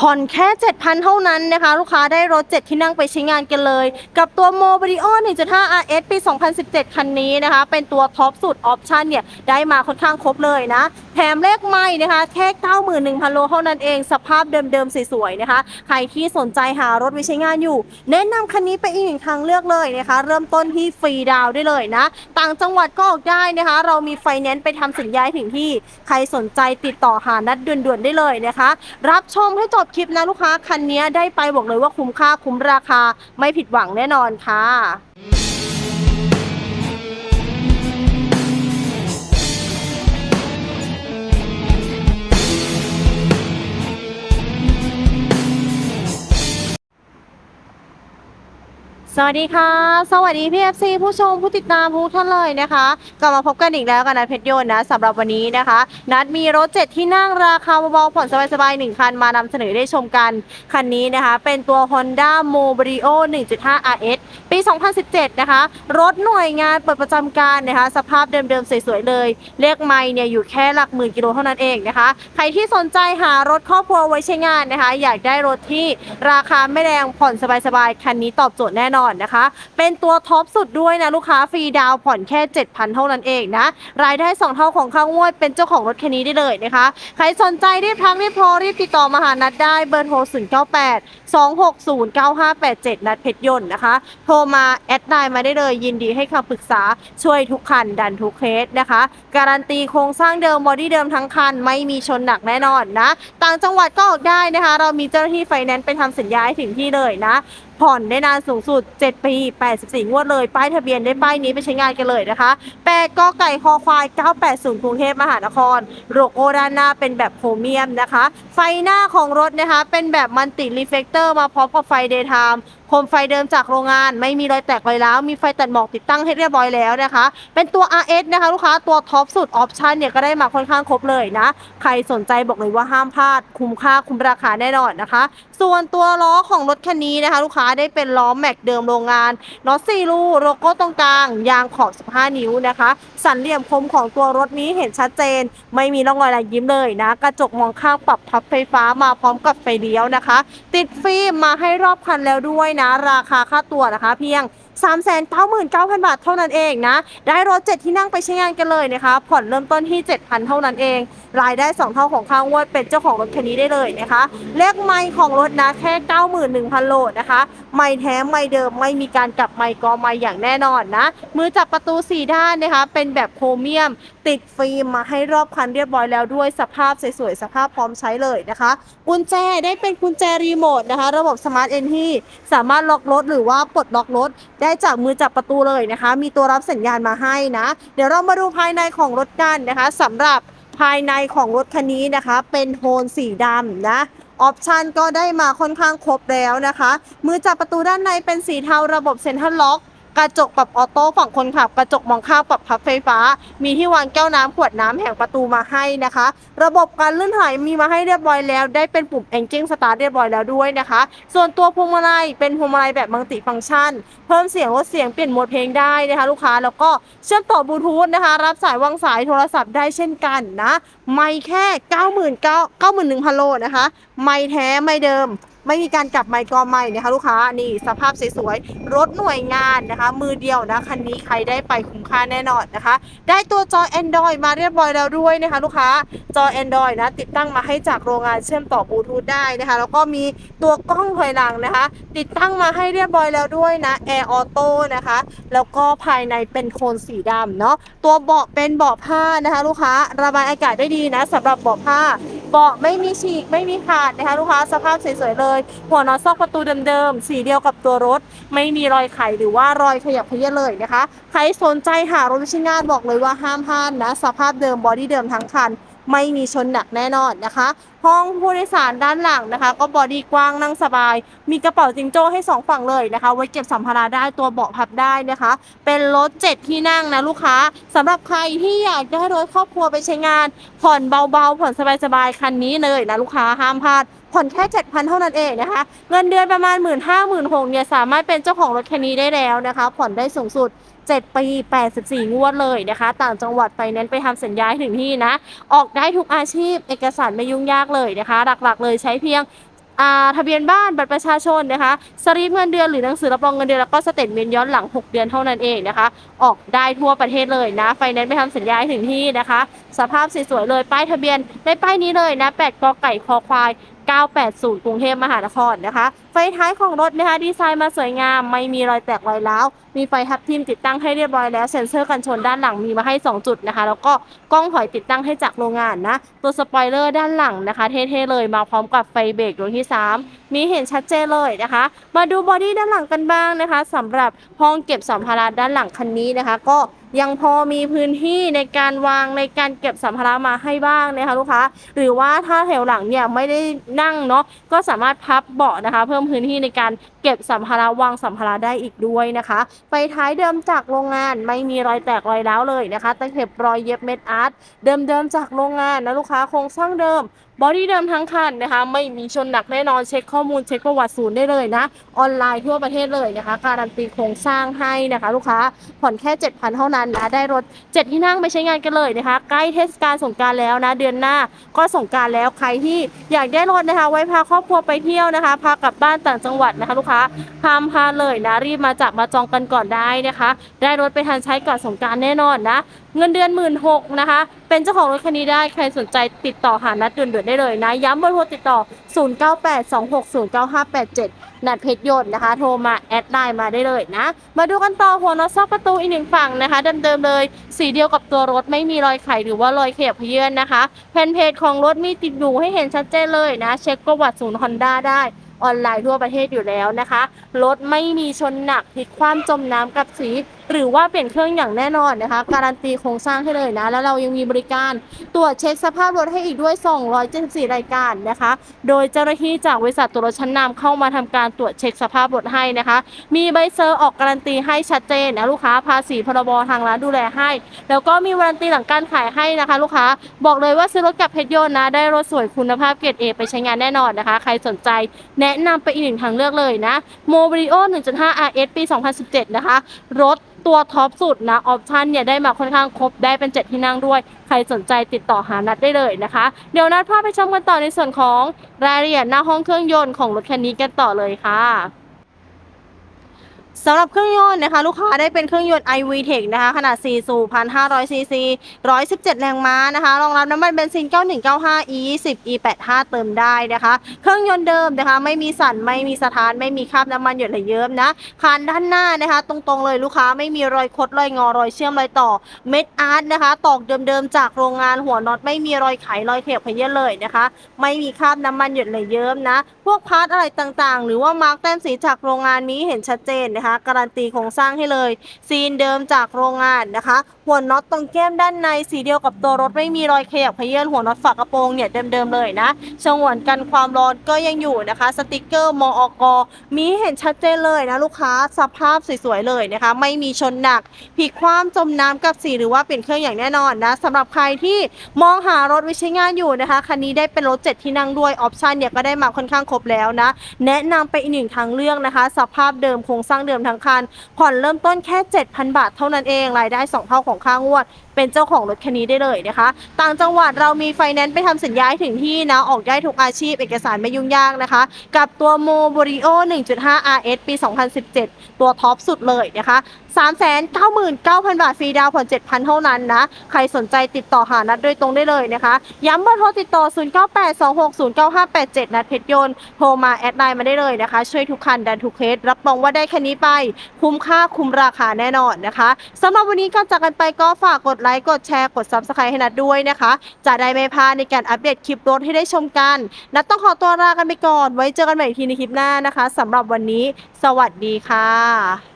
ผ่อนแค่ 7,000 เท่านั้นนะคะ ลูกค้าได้รถ 7 ที่นั่งไปใช้งานกันเลย กับตัว m o b i o 1.5 RS ปี 2017 คันนี้นะคะ เป็นตัวท็อปสุดออปชันเนี่ย ได้มาค่อนข้างครบเลยนะ แถมเลขไม่นะคะ แค่ 91,000 โลเท่านั้นเอง สภาพเดิมๆ สวยๆ นะคะ ใครที่สนใจหารถไว้ใช้งานอยู่ แนะนำคันนี้ไปอีกหนึ่งทางเลือกเลยนะคะ เริ่มต้นที่ฟรีดาวได้เลยนะ ต่างจังหวัดก็ออกได้นะคะ เรามีไฟแนนซ์ไปทำสัญญาถึงที่ ใครสนใจติดต่อหานัดด่วนๆ ได้เลยนะคะ รับชมให้จบคลิปนะลูกค้าคันนี้ได้ไปบอกเลยว่าคุ้มค่าคุ้มราคาไม่ผิดหวังแน่นอนค่ะ สวัสดีค่ะ สวัสดีพี่เอฟซีผู้ชมผู้ติดตามทุกท่านเลยนะคะกลับมาพบกันอีกแล้วกับนัดเพชรยนต์นะสำหรับวันนี้นะคะ นัดมีรถเจ็ดที่นั่งราคาเบาๆผ่อนสบายๆหนึ่งคันมานำเสนอได้ชมกัน คันนี้นะคะ เป็นตัว Honda m o b r i o 1.5 RS ปี 2017 นะคะ รถหน่วยงานเปิดประจำการนะคะ สภาพเดิมๆสวยๆเลย เลขไม่เนี่ยอยู่แค่หลักหมื่นกิโลเท่านั้นเองนะคะ ใครที่สนใจหารถครอบครัวไว้ใช้งานนะคะ อยากได้รถที่ราคาไม่แรงผ่อนสบายๆคันนี้ตอบโจทย์แน่นอนนะคะ เป็นตัวท็อปสุดด้วยนะลูกค้าฟรีดาวผ่อนแค่ 7,000 เท่านั้นเองนะ รายได้ 2 เท่าของค่างวด เป็นเจ้าของรถคันนี้ได้เลยนะคะ ใครสนใจรีบทักรีบโทรรีบติดต่อมาหานัดได้เบอร์โทร098 260 9587 นัดเพชรยนต์นะคะ โทรมาแอดไลน์มาได้เลย ยินดีให้คำปรึกษาช่วยทุกคันดันทุกเคสนะคะ การันตีโครงสร้างเดิมบอดี้เดิมทั้งคันไม่มีชนหนักแน่นอนนะ ต่างจังหวัดก็ออกได้นะคะ เรามีเจ้าหน้าที่ไฟแนนซ์ไปทำสัญญาให้ถึงที่เลยนะผ่อนได้นานสูงสุด 7 ปี 84 งวดเลย ป้ายทะเบียนได้ป้ายนี้ไปใช้งานกันเลยนะคะ แปดกไก่คอควาย 980 กรุงเทพมหานคร โลโก้ด้านหน้าเป็นแบบโพรเมียมนะคะ ไฟหน้าของรถนะคะ เป็นแบบมันติรีเฟกเตอร์มาพร้อมกับไฟเดย์ไทม์ มไฟเดิมจากโรงงาน ไม่มีรอยแตกรอยร้าวมีไฟตัดหมอกติดตั้งให้เรียบร้อยแล้วนะคะ เป็นตัว RS นะคะลูกค้าตัวท็อปสุดออปชันเนี่ยก็ได้มาค่อนข้างครบเลยนะ ใครสนใจบอกเลยว่าห้ามพลาด คุ้มค่าคุ้มราคาแน่นอนนะคะ ส่วนตัวล้อของรถคันนี้นะคะ ลูกค้าได้เป็นล้อแม็กเดิมโรงงานน็อตสี่รูโลโก้ตรงกลาง ยางขอบ 15 นิ้วนะคะ สันเหลี่ยมคมของตัวรถนี้เห็นชัดเจน ไม่มีร่องรอยรอยยิ้มเลยนะ กระจกมองข้างปรับพับไฟฟ้ามาพร้อมกับไฟเลี้ยวนะคะ ติดฟิล์มมาให้รอบคันแล้วด้วยนะราคาค่าตัวนะคะ เพียง 399,000 บาทเท่านั้นเองนะ ได้รถ 7 ที่นั่งไปใช้งานกันเลยนะคะ ผ่อนเริ่มต้นที่ 7,000 เท่านั้นเอง รายได้ 2 เท่าของค่างวดเป็นเจ้าของรถคันนี้ได้เลยนะคะ เลขไมล์ของรถนะแค่ 91,000 โลนะคะ ไม่แท้ไม่เดิมไม่มีการกลับไมค์กอไมค์อย่างแน่นอนนะมือจับประตู4ด้านนะคะ เป็นแบบโครเมียม ติดฟิล์มมาให้รอบคันเรียบร้อยแล้วด้วยสภาพสวยๆสภาพพร้อมใช้เลยนะคะกุญแจได้เป็นกุญแจรีโมทนะคะ ระบบสมาร์ทเอนที่สามารถล็อกรถหรือว่าปลดล็อกรถได้จากมือจับประตูเลยนะคะ มีตัวรับสัญญาณมาให้นะ เดี๋ยวเรามาดูภายในของรถกันนะคะสำหรับภายในของรถคันนี้นะคะ เป็นโทนสีดำนะ ออปชันก็ได้มาค่อนข้างครบแล้วนะคะ มือจับประตูด้านในเป็นสีเทาระบบเซ็นทรัลล็อก กระจกปรับออโต้ฝั่งคนขับ กระจกมองข้างปรับพับไฟฟ้า มีที่วางแก้วน้ำขวดน้ำแห่งประตูมาให้นะคะ ระบบการลื่นไหลมีมาให้เรียบร้อยแล้ว ได้เป็นปุ่ม Engine Start เรียบร้อยแล้วด้วยนะคะ ส่วนตัวพวงมาลัยเป็นพวงมาลัยแบบมัลติฟังก์ชัน เพิ่มเสียงลดเสียงเปลี่ยนโหมดเพลงได้นะคะลูกค้าแล้วก็เชื่อมต่อบลูทูธนะคะ รับสายวางสายโทรศัพท์ได้เช่นกันนะ ไม่แค่ 9 9 91,000โลนะคะ ไม่แท้ไม่เดิม ไม่มีการกลับไมค์กอไมค์นะคะลูกค้านี่สภาพสวยๆรถหน่วยงานนะคะ มือเดียวนะคันนี้ใครได้ไปคุ้มค่าแน่นอนนะคะ ได้ตัวจอ Android มาเรียบร้อยแล้วด้วยนะคะ ลูกค้าจอ Android นะติดตั้งมาให้จากโรงงานเชื่อมต่อบลูทูธได้นะคะแล้วก็มีตัวกล้องถอยหลังนะคะ ติดตั้งมาให้เรียบร้อยแล้วด้วยนะ Air Auto นะคะ แล้วก็ภายในเป็นโทนสีดำเนาะตัวเบาะเป็นเบาะผ้านะคะ ลูกค้าระบายอากาศได้ดีนะสำหรับเบาะผ้า เบาะไม่มีฉีกไม่มีขาดนะคะลูกค้าสภาพสวยๆเลย หัวน็อตซอกประตูเดิมๆสีเดียวกับตัวรถ ไม่มีรอยไขหรือว่ารอยขยับเพยเลยนะคะ ใครสนใจหารถวิชงานบอกเลยว่าห้ามพลาดนะ สภาพเดิมบอดี้เดิมทั้งคัน ไม่มีชนหนักแน่นอนนะคะ ห้องผู้โดยสารด้านหลังนะคะ ก็บอดี้กว้างนั่งสบาย มีกระเป๋าจิงโจ้ให้สองฝั่งเลยนะคะ ไว้เก็บสัมภาระได้ตัวเบาะพับได้นะคะ เป็นรถเจ็ดที่นั่งนะลูกค้าสำหรับใครที่อยากได้รถครอบครัวไปใช้งาน ผ่อนเบาๆ ผ่อนสบายๆ คันนี้เลยนะลูกค้าห้ามพลาดผ่อนแค่7,000เท่านั้นเองนะคะ เงินเดือนประมาณ 1 5 0 0 0 0 6 0 0เนี่ยสามารถเป็นเจ้าของรถคันนี้ได้แล้วนะคะ ผ่อนได้สูงสุด 7 ปี 84 งวดเลยนะคะ ต่างจังหวัดไปเน้นไปทำสัญญาให้ถึงที่นะ ออกได้ทุกอาชีพเอกสารไม่ยุ่งยากเลยนะคะ หลักๆ เลยใช้เพียงอาทะเบียนบ้านบัตรประชาชนนะคะสลิปเงินเดือนหรือหนังสือรับรองเงินเดือนแล้วก็สเตทเมนย้อนหลัง 6 เดือนเท่านั้นเองนะคะ ออกได้ทั่วประเทศเลยนะ ไฟแนนซ์ไม่ทำสัญญาให้ถึงที่นะคะ สภาพสวยๆเลยป้ายทะเบียนได้ป้ายนี้เลยนะ8กไก่คอควาย 980 กรุงเทพมหานครนะคะ ไฟท้ายของรถนะคะดีไซน์มาสวยงาม ไม่มีรอยแตกรอยร้าวมีไฟทับทิมติดตั้งให้เรียบร้อยแล้วเซ็นเซอร์กันชนด้านหลังมีมาให้ 2 จุดนะคะ แล้วก็กล้องถอยติดตั้งให้จากโรงงานนะ ตัวสปอยเลอร์ด้านหลังนะคะ เท่ๆเลยมาพร้อมกับไฟเบรกดวงที่ 3 มีเห็นชัดเจนเลยนะคะ มาดูบอดี้ด้านหลังกันบ้างนะคะสำหรับห้องเก็บสัมภาระด้านหลังคันนี้นะคะ ก็ยังพอมีพื้นที่ในการวางในการเก็บสัมภาระมาให้บ้างนะคะลูกค้าหรือว่าถ้าแถวหลังเนี่ยไม่ได้นั่งเนาะก็สามารถพับเบาะนะคะ เพิ่มพื้นที่ในการเก็บสัมภาระวางสัมภาระได้อีกด้วยนะคะไฟท้ายเดิมจากโรงงานไม่มีรอยแตกรอยร้าวเลยนะคะตะเข็บรอยเย็บเม็ดอาร์ตเดิมๆจากโรงงานนะลูกค้าโครงสร้างเดิมบอดี้เดิมทั้งคันนะคะ ไม่มีชนหนักแน่นอนเช็คข้อมูลเช็คประวัติศูนย์ได้เลยนะ ออนไลน์ทั่วประเทศเลยนะคะ การันตีโครงสร้างให้นะคะ ลูกค้าผ่อนแค่ 7,000 เท่านั้นนะได้รถ 7 ที่นั่งไปใช้งานกันเลยนะคะ ใกล้เทศกาลสงการแล้วนะ เดือนหน้าก็สงการแล้วใครที่อยากได้รถนะคะ ไว้พาครอบครัวไปเที่ยวนะคะ พากลับบ้านต่างจังหวัดนะคะ ลูกค้าห้ามพาเลยนะรีบมาจับมาจองกันก่อนได้นะคะ ได้รถไปทันใช้ก่อนสงการแน่นอนนะ เงินเดือนหมื่นหกนะคะ เป็นเจ้าของรถคันนี้ได้ใครสนใจติดต่อหานัดด่วนๆได้เลยนะ ย้ำเบอร์โทรติดต่อ 0982609587 นัดเพชรยนต์นะคะ โทรมาแอดไลน์มาได้เลยนะ มาดูกันต่อหัวน็อตซอกประตูอีกหนึ่งฝั่งนะคะเดิมๆเลย สีเดียวกับตัวรถไม่มีรอยไขหรือว่ารอยเขียบเยื่อนนะคะแผ่นเพจของรถมีติดอยู่ให้เห็นชัดเจนเลยนะ เช็คประวัติศูนย์ฮอนด้าได้ออนไลน์ทั่วประเทศอยู่แล้วนะคะ รถไม่มีชนหนักพลิกคว่ำจมน้ำกับสีหรือว่าเปลี่ยนเครื่องอย่างแน่นอนนะคะ การันตีโครงสร้างให้เลยนะ แล้วเรายังมีบริการตรวจเช็คสภาพรถให้อีกด้วย 274 รายการนะคะ โดยเจ้าหน้าที่จากบริษัทตัวรถชั้นนำเข้ามาทำการตรวจเช็คสภาพรถให้นะคะ มีใบเซอร์ออกการันตีให้ชัดเจนนะลูกค้าภาษีพรบทางร้านดูแลให้ แล้วก็มีวารันตีหลังการขายให้นะคะ ลูกค้าบอกเลยว่าซื้อรถกับเพชรยนต์นะได้รถสวยคุณภาพเกรดเอไปใช้งานแน่นอนนะคะ ใครสนใจแนะนำไปอีกหนึ่งทางเลือกเลยนะโมบิ o 1.5 RS ปี 2017 นะคะ รถ ตัวท็อปสุดนะออปชันเนี่ยได้มาค่อนข้างครบได้เป็น 7 ที่นั่งด้วย ใครสนใจติดต่อหานัดได้เลยนะคะ เดี๋ยวนัดพาไปชมกันต่อในส่วนของรายละเอียดหน้าห้องเครื่องยนต์ของรถคันนี้กันต่อเลยค่ะ สำหรับเครื่องยนต์นะคะ ลูกค้าได้เป็นเครื่องยนต์ iVTEC นะคะ ขนาด 4 สูบ 1,500 ซีซี 117 แรงม้านะคะ รองรับน้ำมันเบนซิน 9195 E20 E85 เติมได้นะคะ เครื่องยนต์เดิมนะคะ ไม่มีสั่น ไม่มีสถาน ไม่มีคราบน้ำมันหยดไหลเยิ้มนะ คานด้านหน้านะคะ ตรงๆเลยลูกค้าไม่มีรอยคด รอยงอ รอยเชื่อม รอยต่อ เม็ดอาร์ตนะคะ ตอกเดิมๆจากโรงงานหัวน็อตไม่มีรอยไข รอยเข็บพเยอะเลยนะคะ ไม่มีคราบน้ำมันหยดไหลเยิ้มนะ พวกพาร์ทอะไรต่างๆ หรือว่ามาร์กแต้มสีจากโรงงานนี้เห็นชัดเจนนะคะการันตีโครงสร้างให้เลย ซีนเดิมจากโรงงานนะคะ หัวน็อตตรงแก้มด้านในสีเดียวกับตัวรถไม่มีรอยขยับเขยื่อนหัวน็อตฝากระโปรงเนี่ยเดิมๆเลยนะฉงวนกันความร้อนก็ยังอยู่นะคะ สติกเกอร์มอกมีเห็นชัดเจนเลยนะลูกค้าสภาพสวยๆเลยนะคะ ไม่มีชนหนักพลิกคว่ำจมน้ำกับสีหรือว่าเปลี่ยนเครื่องอย่างแน่นอนนะสำหรับใครที่มองหารถไว้ใช้งานอยู่นะคะคันนี้ได้เป็นรถเจ็ดที่นั่งด้วยออปชันเนี่ยก็ได้มาค่อนข้างครบแล้วนะแนะนำไปอีกหนึ่งทางเลือกนะคะ สภาพเดิมโครงสร้างเดิมทั้งคันผ่อนเริ่มต้นแค่ 7,000 บาทเท่านั้นเองรายได้ 2 เท่าของค่างวด เป็นเจ้าของรถคันนี้ได้เลยนะคะ ต่างจังหวัดเรามีไฟแนนซ์ไปทำสัญญาให้ถึงที่นะออกได้ทุกอาชีพเอกสารไม่ยุ่งยากนะคะ กับตัวโมบริโอ1.5 RS ปี 2017 ตัวท็อปสุดเลยนะคะ399,000 บาทฟรีดาวน์ผ่อน7,000 เท่านั้นนะ ใครสนใจติดต่อหานัดโดยตรงได้เลยนะคะ ย้ำเบอร์โทรติดต่อ 0982609587 นัดเพชรยนต์โทรมาแอดไลน์มาได้เลยนะคะ ช่วยทุกคันดันทุกเคส รับรองว่าได้คันนี้ไป คุ้มค่าคุ้มราคาแน่นอนนะคะสำหรับวันนี้ก่อนจากกันไปก็ฝากกดไลค์ กดแชร์ กด Subscribe ให้นัดด้วยนะคะ จะได้ไม่พลาดในการอัปเดตคลิปรถให้ได้ชมกัน นัดต้องขอตัวลากันไปก่อน ไว้เจอกันใหม่อีกทีในคลิปหน้านะคะสำหรับวันนี้ สวัสดีค่ะ